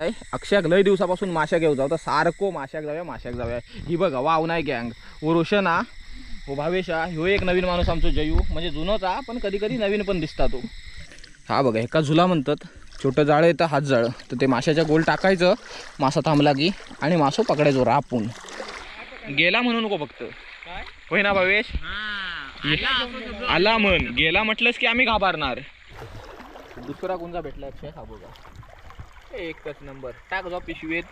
आहे. अक्षयाक लय दिवसापासून माश्या घेऊ जाऊ. तर सारखो माश्याक जाऊया माश्याक जाऊया. ही बघा वाव नाही गँग व हा हो भावेशा ह्यो एक नवीन माणूस आमचो जयू. म्हणजे जुनोच हा पण कधी कधी नवीन पण दिसता तो. हा बघा एका झुला म्हणतात. छोटं जाळं येतं हात जाळं. तर ते माशाच्या गोल टाकायचं. मासा थांबला की आणि मासो पकडायचो रापून. गेला म्हणू नको फक्त. होय ना भावेश? आला म्हण. गेला म्हटलंस की आम्ही घाबरणार. दुसरा कोणता भेटला अक्षय. हा बघा. एकच नंबर. टाक जा पिशवीत.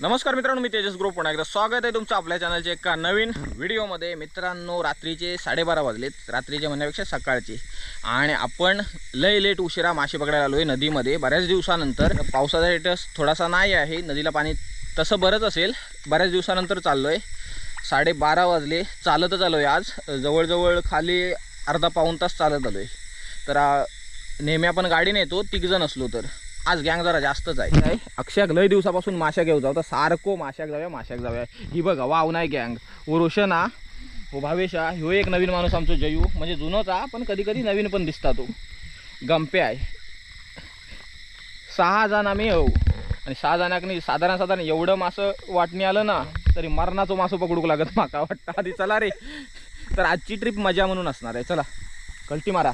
नमस्कार मित्रांनो मी तेजस ग्रुप पुन्हा एकदा स्वागत आहे तुमचं आपल्या चॅनलच्या एका नवीन व्हिडिओमध्ये. मित्रांनो रात्रीचे साडेबारा वाजलेत. रात्रीचे म्हणण्यापेक्षा सकाळचे. आणि आपण लय लेट उशिरा मासे पकडायला आलो आहे नदीमध्ये. बऱ्याच दिवसानंतर पावसाचा रेटस थोडासा नाही आहे. नदीला पाणी तसं बरंच असेल. बऱ्याच दिवसानंतर चाललो आहे साडेबारा वाजले. चालतच आलो आहे आज. जवळजवळ खाली अर्धा पाऊण तास चालत आलो आहे तर नेहमी आपण गाडीने येतो तिघजण असलो तर. आज गँग जरा जास्तच आहे. काय? अक्षयाक लय दिवसापासून माश्या घेऊ जाऊ. तर सारखो माश्याक जाऊया माश्याक जाऊया. ही बघा वाव नाही गँग व रोशना हो भावेशा ह्यो एक नवीन माणूस आमचो जयू. म्हणजे जुनोच हा पण कधी कधी नवीन पण दिसता तो. गंपे आहे. सहा जण आम्ही येऊ आणि सहा जणांनी साधारण साधारण एवढं मासं वाटणी आलं ना तरी मरणाचं मासं पकडूक लागत माका वाटतं. आधी चला रे. तर आजची ट्रिप मजा म्हणून असणार आहे. चला. कल्टी मारा.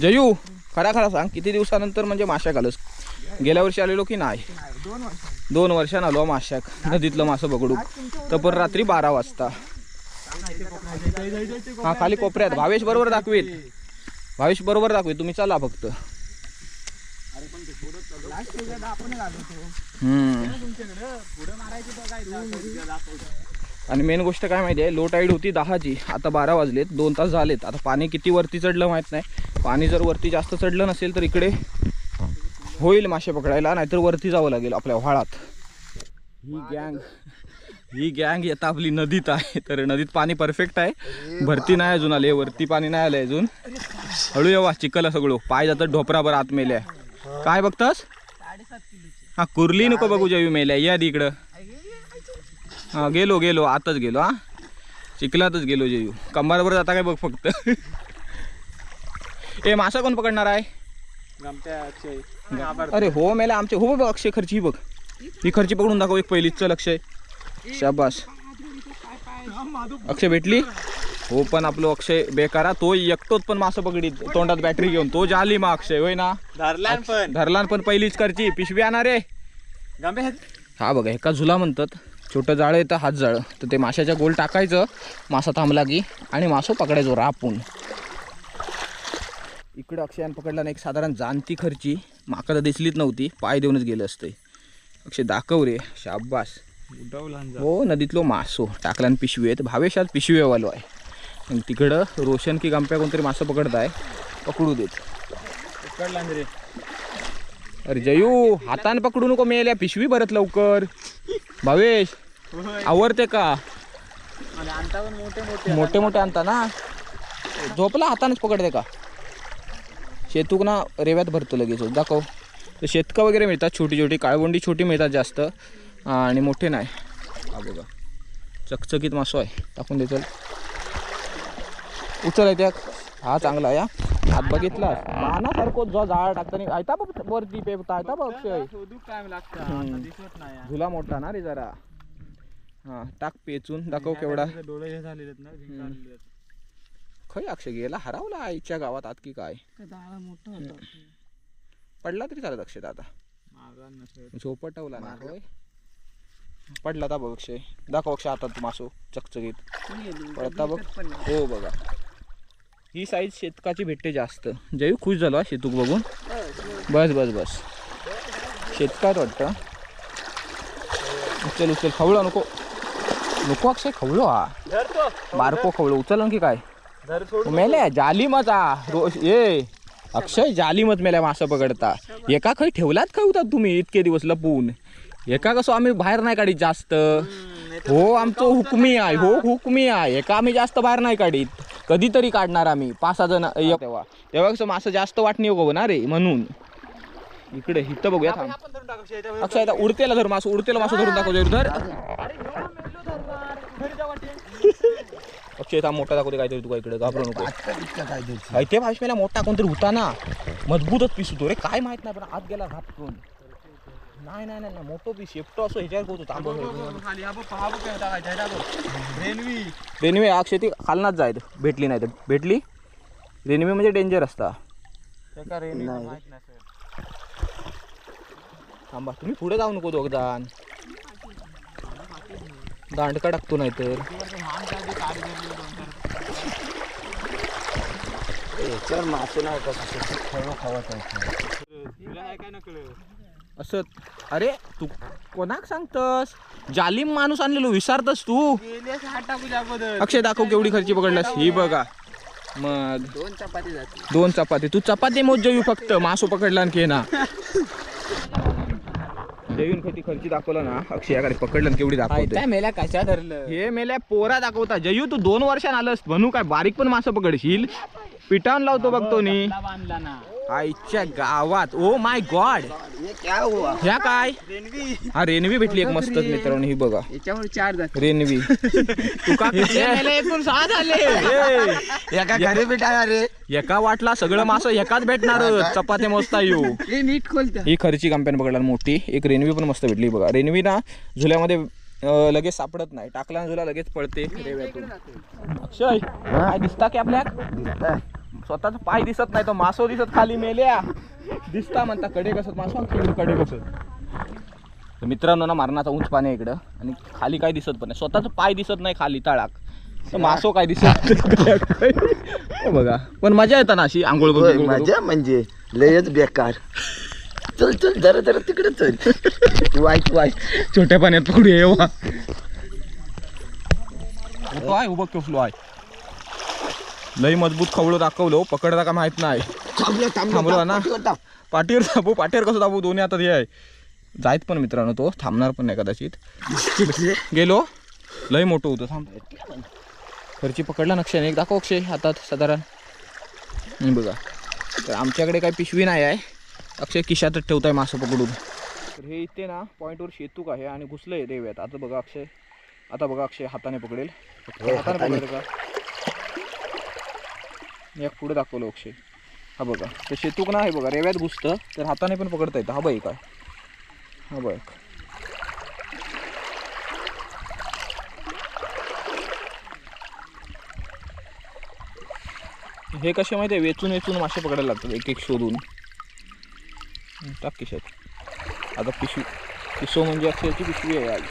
जयू खरा खरा सांग किती दिवसानंतर म्हणजे माश्या घालस गेल्या वर्षी आलेलो की नाही? दोन वर्षान आलो माश्याक. नदीतलं मासं पकडू. तर पण रात्री बारा वाजता. हा खाली कोपऱ्यात. भावेश बरोबर दाखवेल. भावेश बरोबर दाखवेल. तुम्ही चला फक्त. आणि मेन गोष्ट काय माहिती आहे? लो टाईड होती दहाची. आता बारा वाजलेत. दोन तास झालेत. आता पाणी किती वरती चढलं माहीत नाही. पाणी जर वरती जास्त चढलं नसेल तर इकडे होईल मासे पकडायला. नाहीतर वरती जावं लागेल आपल्या व्हाळात. ही गँग ही गँग येता आपली नदीत आहे. तर नदीत पाणी परफेक्ट आहे. भरती नाही अजून आले वरती पाणी नाही आलं अजून. हळू येवा चिखल सगळं. पाय जातात ढोपराभर आत मेल्या काय बघतास? हा कुर्ली नको बघू जेवी मेल्या या इकडं. हा गेलो गेलो. आताच गेलो हा. चिखलातच गेलो जेयू कंबारवर जाता काय बघ फक्त. ए मासा कोण पकडणार आहे? अरे हो मेला आमचे. हो बघ अक्षय खर्ची बघ. ही खर्ची पकडून दाखव एक पहिलीच. चल अक्षय. शाबास. अक्षय भेटली? हो पण आपलं अक्षय बेकारा तो एकटोच पण मासं पकडी तोंडात बॅटरी घेऊन. तो जाली मा अक्षय होय ना? धरल्यान पण. धरलान पण पहिलीच करची. पिशवी आणणार रे. गंबे हा बघा एका झुला म्हणतात छोटं जाळं येतं हात जाळं. तर ते माशाच्या गोल टाकायचं मासा थांबला की आणि मासो पकडायचो रापून. इकडं अक्षयान पकडला ना एक साधारण जाणती खर्ची माका तर दिसलीच नव्हती पाय देऊनच गेलं असते. अक्षय दाखव रे शाबास. हो नदीतलो मासो टाकल्यान पिशवी आहेत. भावेशात पिशवी वालो आहे. आणि तिकडं रोशन की गंप्या कोणतरी मासं पकडत आहे पकडू देत. रे. अरे जयू हाताने पकडू नको मेल्या पिशवी भरत लवकर. भावेश आवडते का? मोठे मोठे. आणता ना? झोपला हातानेच पकडते का? शेतूक ना रेव्यात भरतो लगेच. दाखव. तर शेतका वगैरे मिळतात छोटी छोटी काळवंडी छोटी मिळतात जास्त. आणि मोठे नाही. बघा. चकचकीत मासो आहे. टाकून दे चल उचल आहे त्या हा चांगला आहे हा. हात बघितला. मानासारखं जो जाळ टाकताना. आयता बघ वरती पेपता आयता बघ अक्षय. शोधूक टाइम लागतं हम्म. आता दिसत नाही हा. झुला मोठा ना रे जरा. हा टाक पेचून. दाखव केवढा. डोळे हे झालेले ना. खय अक्षय गेला हरवला आईच्या गावात आत की काय? पडला तरी चालत अक्षय आता नसेल. झोपटवला ना होय. पडला ता बघ अक्षय. दाखव अक्षय हातात तू मासो चकचकीत. पडता बघ. हो बघा. ही साईज शेतकाची भेटते जास्त. जयू खुश झालो शेतूक बघून. बस बस बस. शेतकात वाटतं. उचल उचल. खवळा नको. नको अक्षय खवळो हा. बारको खवळो. उचल की काय? मेल्या जालीमच. आ रोज ये अक्षय जालीमत मेल्या मासं पकडता. एका खै ठेवलात काय होता तुम्ही इतके दिवस लपून? एका कसं आम्ही बाहेर नाही काढीत जास्त. हो आमचं हुकमी आहे. हो? हुकमी आहे. एका आम्ही जास्त बाहेर नाही काढीत. कधीतरी काढणार आम्ही. पाच सहा जण एक तेव्हा. तेव्हा कसं मासं जास्त वाटणी ना रे म्हणून. इकडे हिथं बघूया थांब. अक्षय आता उडतेला धर मासं उडतेला मासं धरून दाखव जरूर धर. अक्षय थांब मोठा दाखवते काहीतरी तुका इकडे घाबरू नको. काय ते भाषमेला मोठा कोणतरी होता ना मजबूतच पीस होतो रे काय माहीत नाही पण आत गेला घापकून नाही नाही नाही नाही, मोठो पीस शेपटो असो ह्याच्यावर होतो तांबो. रेल्वी. रेल्वे अक्षय ती खालनाच जायत भेटली नाही तर. भेटली? रेल्वे म्हणजे डेंजर असता थांबा तुम्ही पुढे जाऊ नको दोघदान दांडका टाकतो नाही तर. याच्यावर मासे नाही का? खावत नकळलं असं अरे तू कोणाक सांगतस? जालिम माणूस आणलेलो विसरतस तू. हात टाकू अगोदर अक्षय दाखव केवढी खर्ची पकडलास. ही बघा. मग दोन चपाती. जाते दोन चपाती तू चपाती मोज जेऊ फक्त. मासो पकडला आणखी ना जेवीन खती खर्ची दाखवला ना. अक्षयाकडे पकडलं आणि केवढी दाखवते. मेल्या कशा धरलं? हे मेल्या पोरा दाखवता. जयू तू दोन वर्षान आलंस. म्हणू काय? बारीक पण मासं पकडशील. पिटावून लावतो बघतो नी बांधला ना. आईच्या गावात. ओ माय गॉड क्या हुआ? ह्या काय? हा रेनवी भेटली एक मस्त मित्रांनो ही बघा. याच्यावर चार जात. रेनवी तू का एकूण सहा झाले. एका घरी भेटा रे. एका वाटला सगळं मासं एकाच भेटणार. चपात्या मोजता येऊ हे नीट खोलत्या ही खर्ची कंपनी पकडला मोठी. एक रेनवी पण मस्त भेटली बघा. रेनवी ना झुल्यामध्ये लगेच सापडत नाही. टाकला झुला लगेच पळते. रेव्यातून अक्षय काय दिसता की आपल्या स्वतःच पाय दिसत नाही तो मासो दिसत खाली मेल्या. दिसता म्हणता कडे कसत मासो कडे कसत तर मित्रांनो ना मारणाचा उंच पाणी आहे इकडं. आणि खाली काय दिसत पण नाही. स्वतःच पाय दिसत नाही खाली तळाक. मासो काय दिसत हे बघा. पण मजा येतं ना अशी आंघोळ मजा म्हणजे लयच बेकार. चल चल जरा जरा तिकडे चल. वाईट वाईट छोट्या पाण्यात पकडू येवा काय उभं कसलो आहे. लई मजबूत खवळं दाखवलं पकडता का माहीत नाही. थांबलो ना? पाठीवर टाक. पाठीवर दाबू पाठीवर कसं दाबू दोन्ही आता हे आहे. जायत पण मित्रांनो तो थांबणार पण नाही कदाचित. गेलो. लई मोठं होतं थांब. खर्ची पकडला नक्षाने एक दाखव अक्षय हातात साधारण. हं, बघा. तर आमच्याकडे काही पिशवी नाही आहे. अक्षय खिशातच ठेवताय मासं पकडून. तर हे इथे ना पॉईंटवर शेतूक आहे आणि घुसलंय रेव्यात आता बघा अक्षय. आता बघा अक्षय हाताने पकडेल. हाताने. पकडेल का? या पुढे दाखवलं अक्षय. हा बघा. तर शेतूक ना आहे बघा रेव्यात घुसतं तर हाताने पण पकडता येतं. हा बाई काय? हा बघ. हे कसे माहिती आहे? वेचून वेचून मासे पकडायला लागतात एक एक शोधून. हं, टाक खिशात आता पिशवी पिसो म्हणजे अक्षरची पिशवी आहे आज.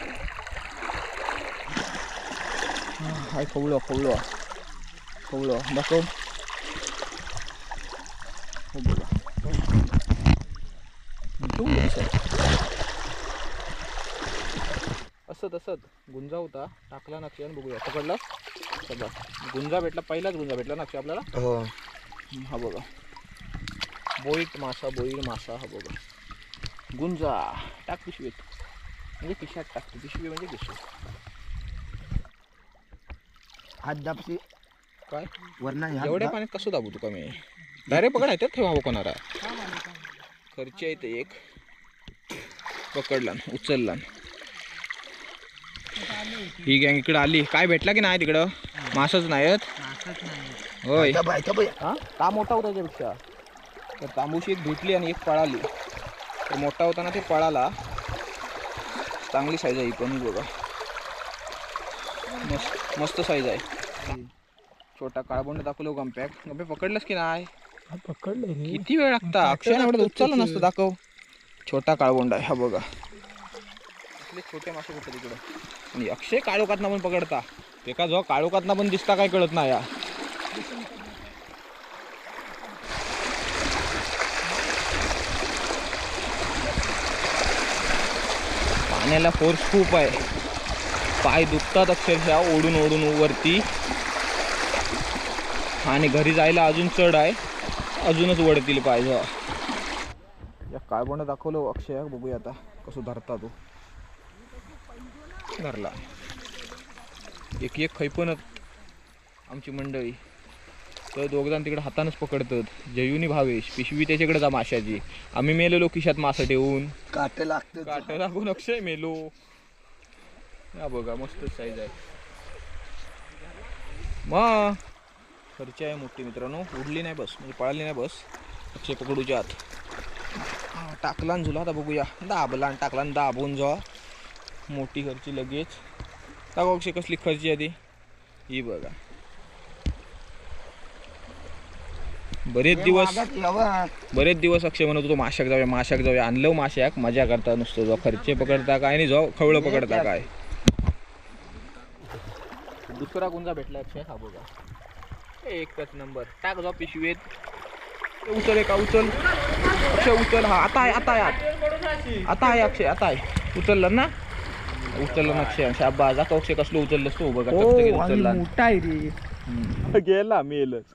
हाय खवळो खवळो खवळो दाखव. हो बघा. असत असत गुंजा होता. टाकला नक्षी आणि बघूया. पकडला बघा गुंजा भेटला पहिलाच गुंजा भेटला नक्षी आपल्याला. हो. हा बघा. बोईट मासा बोईट मासा हा बघा. गुंजा. टाक पिशवीत. म्हणजे पिशात टाकतो पिशवी म्हणजे पिशवी हात दाबशी. काय? वरना एवढ्या पाण्यात कसं दाबू तुका मी डायरेक्ट पकड आहे ठेवा कोणाला. खर्ची आहे ते एक. पकडला न, उचलला न. ही गँग इकडं आली. काय भेटला की नाही तिकडं? मासच नाहीत होय. हा? का मोठा होता त्याच्यापेक्षा तर तांबूशी एक भेटली आणि एक पळाली. तर मोठा होता ना ते पळाला. चांगली साईज आहे ही पण ही बघा. मस्त मस्त साईज आहे. छोटा काळबोंड दाखवलो गंप्याक. गंपे पकडलंस की नाही? पकडलं किती वेळ लागता? अक्षय एवढं उचललं नसतं दाखव. छोटा काळबोंड आहे हा बघा. असले छोटे मासे कुठे तिकडं आणि अक्षय काळोखातना पण पकडता. ते का जो काळोखातना पण दिसता काय कळत नाही या. पाण्याला फोर्स खूप आहे. पाय दुखतात अक्षरशः ओढून ओढून वरती. आणि घरी जायला अजून चढ आहे. अजूनच वडतील पाहिजे या काळबोंड दाखवलं अक्षय. बघूया आता कसं धरता तो. धरला. एक एक खैपणत आमची मंडळी. तर दोघजण तिकडे हातानच पकडतात. जयुनी भावेश पिशवी त्याच्याकडे जा माशाची. आम्ही मेलेलो खिशात मासं ठेवून. काट लागतं काट लागून अक्षय मेलो. या बघा मस्त साईज आहे. मग खर्ची आहे मोठी मित्रांनो. उडली नाही बस म्हणजे पळाली नाही बस. अक्षय पकडूच्या आत. हा, टाकला झुला आता बघूया. दाबला आणि टाकला दाबून जा. मोठी खर्ची लगेच. टाका अक्षय कसली खर्ची आहे ती. ही बघा. बरेच दिवस बरेच दिवस अक्षय म्हणत होतो माशाक जाऊया माशाक जाऊया. आणलं माशाक मजा करता नुसतं जाऊ. खर्चे पकडता काय आणि जाऊ. खवळं पकडता काय. दुसरा कोणता भेटला अक्षय हा बघा. एकच नंबर. टाक जाऊ पिशवीत उचल का उचल. अक्षय उचल. हा आता आहे आता आहे आत. आता आहे अक्षय आता आहे. उचललं ना? उचललं ना अक्षय. शाबा जा का अक्षय कसलं उचललंस तू. बघा उचलला. मोठा आहे रे. गेला मेलच.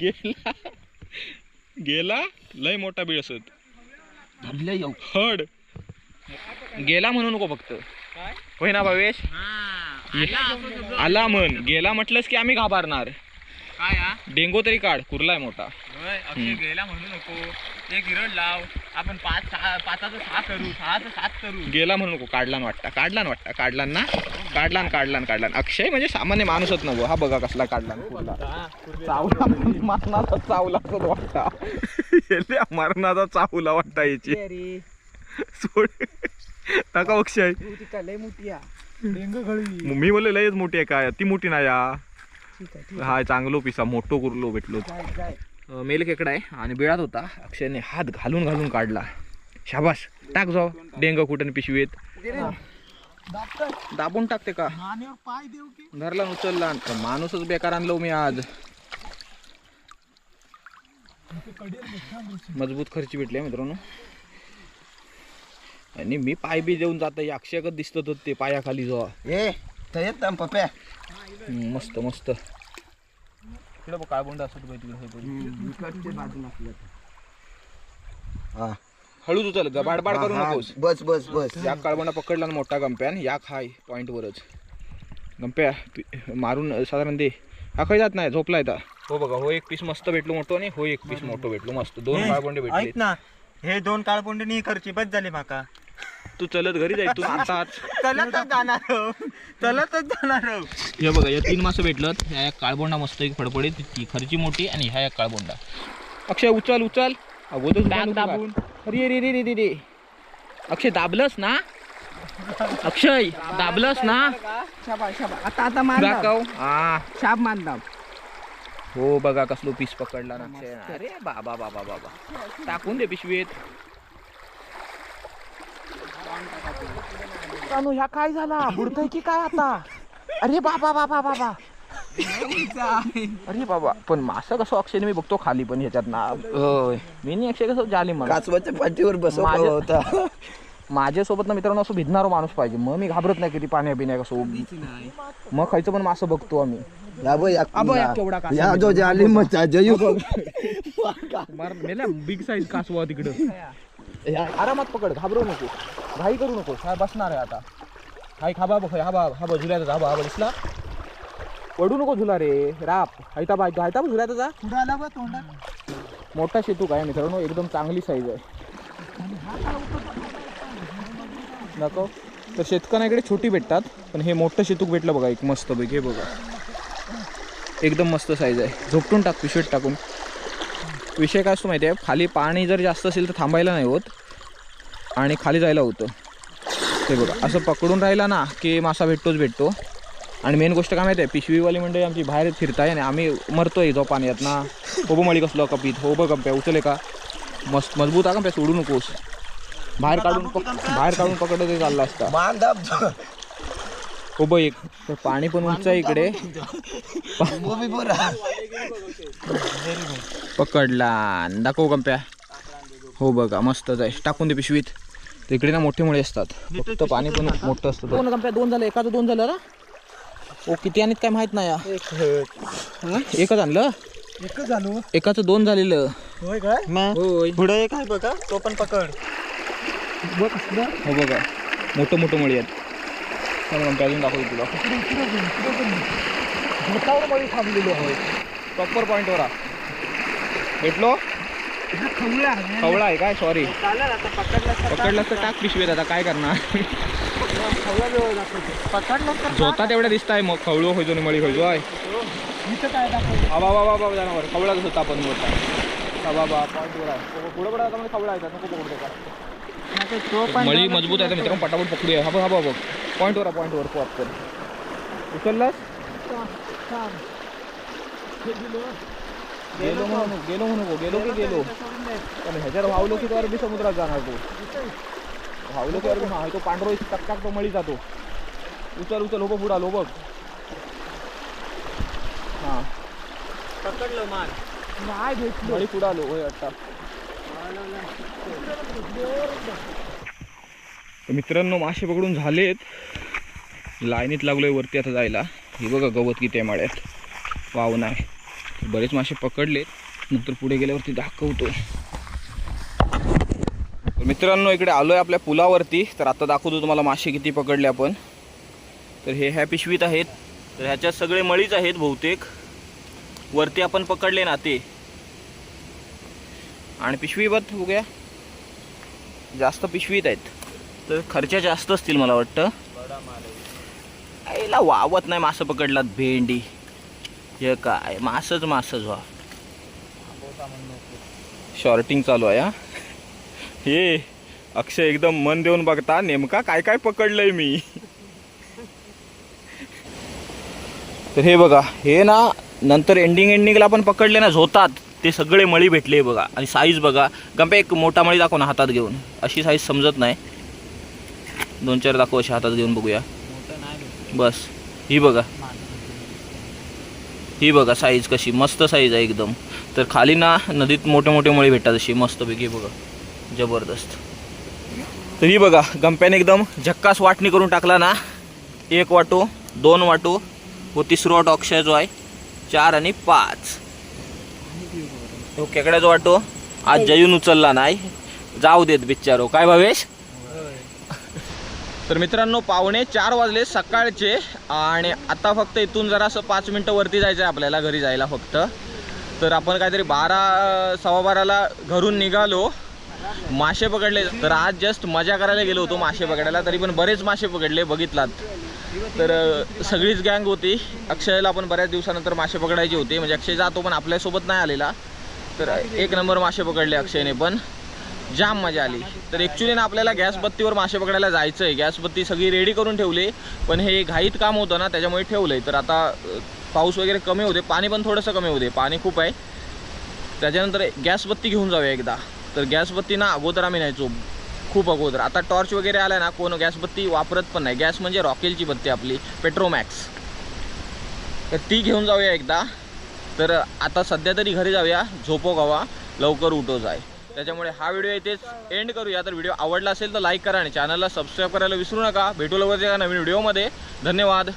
गेला? गेला? लय मोठा बीळ असत हड. गेला म्हणू नको फक्त. होय ना भावेश? आला म्हण. गेला म्हटलंस की आम्ही घाबरणार. काय हा? डेंगो तरी काढ कुर्लाय मोठा. होय अक्षय गेला म्हणू नको. एक हिरड लाव. आपण पाच सहा पाचाचं सहा करू सहाचं सात करू. गेला म्हणू नको काढला वाटता. काढला न वाटता. काढला ना? काढला न काढला न काढला न. अक्षय म्हणजे सामान्य माणूसच नव्ह. हा बघा कसला काढला कुर्ला. चावला मरणाचा चावला असं वाटता. येले मरणाचा चावला वाटता याची. रे सोड. टाका अक्षय. ती काय लय मोठी डेंग मी म्हणलं लयच मोठी आहे काय ती मोठी नाही या ठीक आहे ठीक हा चांगलो पिसा मोठो कुर्लो भेटलो. मेल खेकडा आहे आणि बिळात होता. अक्षयने हात घालून घालून काढला. शाबास. टाक जाऊ. डेंग कुठं पिशवीत? दाबून टाकते का? मानेवर पाय देऊ की? धरला उचलला. माणूसच बेकार आणलो मी आज. मजबूत खर्ची भेटली मित्रांनो. आणि मी पाय बी देऊन जात अक्षयकच दिसत होत ते पायाखाली जो ए तयत ना पप्या. मस्त मस्त. इकडे बघ काय बोंड असत बाजूला हा. हळूच उचल ग बाडबाड करू नकोस. बस बस बस. या काळबंडा पकडला ना मोठा गंप्यान या खाय पॉइंट वरच. गंप्या मारून साधारण दे. हा खाई जात नाही झोपला येता हो बघा हो एक पीस मस्त भेटलो मोठो आणि हो एक पीस मोठो भेटलो मस्त. दोन काळबंडे भेटले ऐक ना हे दोन काळपोंडे नी खर्ची बस झाली माका. तू चलत घरी जाईल तू आताच चलतच जाणार हो. चलतच जाणार हो. हे बघा या तीन मासं भेटलं ह्या एक काळबोंडा मस्त एक फडफडीत ती खर्ची मोठी आणि ह्या एक काळबोंडा. अक्षय उचल उचल. अगोदर दाबून. अरे रे रे रे रे रे अक्षय दाबलंस ना? अक्षय दाबलंस ना? शाबा शाबा. आता आता मान दाब. दाखव हा. शाब मान दाब. हो बघा कसलो पीस पकडला ना अक्षय. अरे बाबा बाबा बाबा. टाकून दे पिशवीत. कानू ह्या काय झाला? बुडतय की काय आता? अरे बाबा बाबा बाबा. अरे बाबा पण मासा कसं अक्षयने मी बघतो खाली पण ह्याच्यात ना. मी नाही अक्षय कसं झाली मला. कासवाच्या पाठीवर बसवला माझ्या- होता. माझ्यासोबत ना मित्रांनो असं भिजणारा माणूस पाहिजे. मग मी घाबरत नाही किती पाण्या बिण्या कसं. मग खायचं पण मासं बघतो आम्ही. या बघ या अबो, या केवढा कासव या जो जाली मग जयू बिग साईज कासवा तिकडं. आरामात पकड घाबरू नको. घाई करू नको हा बसणार आहे आता. हाय खाबा बघ हा बा हा बा झुल्याचा हा बा हा बा दिसला. पडू नको झुला रे राप. हायता बा हायता बा झुल्याचा जा. पुढं आला बा तोंडात. मोठा शेतू काय मित्रांनो एकदम चांगली साईज आहे. नको. तर शेतकऱ्याकडे छोटी भेटतात पण हे मोठं शेतूक भेटलं बघा एक मस्त पैकी हे बघा. एकदम मस्त साईज आहे. झोपटून टाक पिशवीत टाकून. विषय काय असतो माहिती आहे? खाली पाणी जर जास्त असेल तर थांबायला नाही होत. आणि खाली जायला होतं. ते बघा असं पकडून राहिला ना की मासा भेटतोच भेटतो. आणि मेन गोष्ट काय माहिती आहे पिशवीवाली मंडळी आमची बाहेर फिरताय आणि आम्ही मरतोय जो पाण्यात ना हो मळी कसलो कपीत हो बघ कंप्या उचले का मस्त मजबूत आहे कंप्या सोडू नकोस. बाहेर काढून पक- बाहेर काढून पकडलं तरी चालला असता. हो बघ एक तर पाणी पण उंच आहे इकडे. पकडला दाखव कंप्या हो बघा मस्तच आहे. टाकून दे पिशवीत. तर इकडे ना मोठे मुळे असतात. फक्त पाणी पण मोठं असतं. दोन कंप्या दोन झालं एकाचं दोन झालं ना ओ किती आणत काय माहीत नाही हा? एकच आणलं? एकच झालो. एकाचं दोन झालेलं. होय काय? होय. पुढे एक आहे बघा तो पण पकड. हो बघा. मोठं मोठं मळी आहेत. अजून दाखवतो तुला. मोठावर मळी थांबलेलो होय. प्रॉपर पॉईंटवर भेटलो? खवळा आहे काय? सॉरी पकडला तर टाक. पिशवीत आता. काय करणार? झोता तेवढ्या दिसत आहे मग खवळो होयजो आणि मळी होयजो आहे हा बाबा बाबा जनावर. खवळाच होता आपण मोठा. बाबा पुढे म्हणजे खवळा आहे. नको पकडू का मळी मजबूत आहे मित्रांनो पटापट पकडूया. हा बघ हा बघ बघ. पॉईंटवर आहे पॉईंटवर पॉप कर उचललास? गेलो म्हणून गेलो म्हणू गेलो की गेलो? पण ह्याच्यावर वावलो की तो अरबी समुद्रात जाणार तो. वावलो की अरबी हा तो पांढरो टक्काक तो मळी जातो. उचल उचल हो पुढा लो बघ हा. पकडलं माल मळी पुढा होय आता तर मित्रांनो मासे पकडून झालेत. लाईनीत लागलोय वरती आता जायला. हे बघा गवत किती आहे माळ्यात. वाव नाही. बरेच मासे पकडले. नंतर पुढे गेल्यावरती दाखवतो. तर मित्रांनो इकडे आलो आहे आपल्या पुलावरती. तर आता दाखवतो तुम्हाला मासे किती पकडले आपण. तर हे ह्या पिशवीत आहेत. तर ह्याच्यात सगळे मळीच आहेत बहुतेक. वरती आपण पकडले ना ते. आणि पिशवीबत उघ्या बघूया. जास्त पिशवीत आहेत. तर खर्चा जास्त असतील मला वाटतं. आईला वावत नाही मासं पकडलात भेंडी. हे काय? मासच मासच व्हा शॉर्टिंग चालू आहे हा. हे अक्षय एकदम मन देऊन बघता नेमका काय काय पकडलंय मी. तर हे बघा हे ना नंतर एंडिंग एंडिंगला आपण पकडले ना झोतात. ते सगळे मळी भेटले बघा. आणि साईज बघा. गंपे एक मोठा मळी दाखव ना हातात घेऊन. अशी साईज समजत नाही. दोन चार दाखव अशी हातात घेऊन बघूया. बस. ही बघा. ही बघा साईज कशी मस्त साईज आहे एकदम. तर खाली ना नदीत मोठे मोठे मळी भेटतात अशी मस्तपैकी बघा. जबरदस्त. तर ही बघा गंप्याने एकदम झक्कास वाटणी करून टाकला ना. एक वाटो दोन वाटो व तिसरो वाटो अक्षय जो आहे चार आणि पाच. तो खेकड्याचा वाटो आज जयून उचलला नाही. जाऊ देत बिचारो काय भावेश? तर मित्रांनो पावणे चार वाजले सकाळचे आणि आता फक्त इथून जरा असं पाच मिनटं वरती जायचं आहे आपल्याला घरी जायला फक्त. तर आपण काहीतरी बारा सव्वा बाराला घरून निघालो. मासे पकडले. तर आज जस्ट मजा करायला गेलो होतो मासे पकडायला तरी पण बरेच मासे पकडले बघितलात. तर सगळीच गँग होती. अक्षयला आपण बऱ्याच दिवसानंतर मासे पकडायचे होते. म्हणजे अक्षय जातो पण आपल्यासोबत नाही आलेला. तर एक नंबर मासे पकडले अक्षयने पण. जाम मजा आली. तर ॲक्च्युली ना आपल्याला गॅस बत्तीवर मासे पकडायला जायचं आहे गॅस बत्ती सगळी रेडी करून ठेवली. पण हे घाईत काम होतं ना त्याच्यामुळे ठेवलं आहे तर आता पाऊस वगैरे कमी होते पाणी पण थोडंसं कमी होते पाणी खूप आहे. त्याच्यानंतर गॅस बत्ती घेऊन जाऊया एकदा. तर गॅस बत्ती ना अगोदर आम्ही न्यायचो. खूप अगोदर. आता टॉर्च वगैरे आला ना कोण गॅस बत्ती वापरत पण नाही. गॅस म्हणजे रॉकेलची बत्ती आपली पेट्रोमॅक्स तर ती घेऊन जाऊया एकदा. तर आता सध्या तरी घरी जाऊया. झोपो गावा. लवकर उठो जाय. त्याच्यामुळे हा व्हिडिओ इथेच एंड करूया. तर व्हिडिओ आवडला असेल तर लाईक करा आणि चॅनलला सबस्क्राईब करायला विसरू नका. भेटू लवकरच एका नवीन व्हिडिओमध्ये धन्यवाद.